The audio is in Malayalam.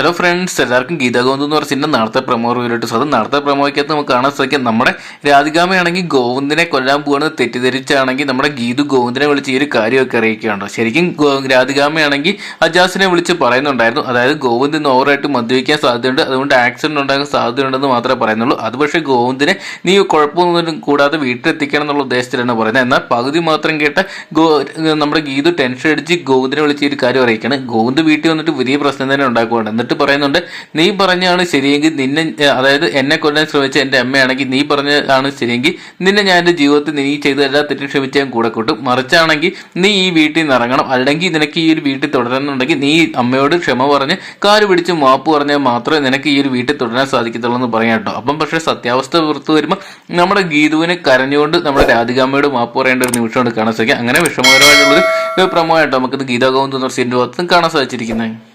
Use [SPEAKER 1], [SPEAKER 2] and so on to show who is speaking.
[SPEAKER 1] ഹലോ ഫ്രണ്ട്സ് എല്ലാവർക്കും ഗീതാഗോവിന്ദ് എന്ന് പറഞ്ഞ നടത്തെ പ്രമോ റിവ്യൂലായിട്ട് അത് നടത്തെ പ്രമോയ്ക്കകത്ത് നമുക്ക് കാണാൻ സാധിക്കും. നമ്മുടെ രാധികാമയാണെങ്കിൽ ഗോവിന്ദിനെ കൊല്ലാൻ പോകുന്നത് തെറ്റിദ്ധരിച്ചാണെങ്കിൽ നമ്മുടെ ഗീതു ഗോവിന്ദിനെ വിളിച്ച് ഈ ഒരു കാര്യമൊക്കെ അറിയിക്കുകയുണ്ടോ ശരിക്കും രാധികാമയാണെങ്കിൽ അജാസിനെ വിളിച്ച് പറയുന്നുണ്ടായിരുന്നു. അതായത് ഗോവിന്ദ് ഇന്ന് ഓവറായിട്ട് മദ്യപിക്കാൻ സാധ്യതയുണ്ട്. അതുകൊണ്ട് ആക്സിഡന്റ് ഉണ്ടാകാൻ സാധ്യതയുണ്ടെന്ന് മാത്രമേ പറയുന്നുള്ളൂ. അത് പക്ഷേ ഗോവിന്ദിനെ നീ കുഴപ്പമൊന്നും കൂടാതെ വീട്ടിലെത്തിക്കണം എന്നുള്ള ഉദ്ദേശത്തിലാണ് പറയുന്നത്. എന്നാൽ പകുതി മാത്രം കേട്ട ഗോ നമ്മുടെ ഗീതു ടെൻഷൻ അടിച്ച് ഗോവിന്ദിനെ വിളിച്ച് ഈ ഒരു കാര്യം അറിയിക്കുകയാണ്. ഗോവിന്ദ് വീട്ടിൽ വന്നിട്ട് വലിയ പ്രശ്നം തന്നെ ഉണ്ടാക്കുവാണ് എന്നിട്ട് പറയുന്നുണ്ട് നീ പറഞ്ഞാണ് ശരിയെങ്കിൽ നിന്നെ അതായത് എന്നെ കൊല്ലാൻ ശ്രമിച്ച എന്റെ അമ്മയാണെങ്കിൽ നീ പറഞ്ഞതാണ് ശരിയെങ്കിൽ നിന്നെ ഞാൻ എന്റെ ജീവിതത്തിൽ നീ ചെയ്ത എല്ലാ തെറ്റും ക്ഷമിച്ച് ഞാൻ കൂടെ കൂട്ടും. മറിച്ചാണെങ്കിൽ നീ ഈ വീട്ടിൽ നിന്ന് ഇറങ്ങണം. അല്ലെങ്കിൽ നിനക്ക് ഈ ഒരു വീട്ടിൽ തുടരണമെന്നുണ്ടെങ്കിൽ നീ അമ്മയോട് ക്ഷമ പറഞ്ഞ് കാൽ പിടിച്ച് മാപ്പ് പറഞ്ഞാൽ മാത്രമേ നിനക്ക് ഈ ഒരു വീട്ടിൽ തുടരാൻ സാധിക്കത്തുള്ളൂ എന്ന് പറയാം കേട്ടോ. അപ്പം പക്ഷേ സത്യാവസ്ഥ പുറത്തു വരുമ്പോൾ നമ്മുടെ ഗീതുവിനെ കരഞ്ഞുകൊണ്ട് നമ്മുടെ രാധികാമ്മയോട് മാപ്പ് പറയേണ്ട ഒരു നിമിഷമുണ്ട് കാണാൻ സാധിക്കും അങ്ങനെ വിഷമകരമായിട്ടുള്ളൊരു പ്രമോ ആയിട്ടോ നമുക്കിത് ഗീതാ ഗോവിന്ദ് എന്ന സീന്റെ ഭാഗത്തും കാണാൻ സാധിച്ചിരിക്കുന്നത്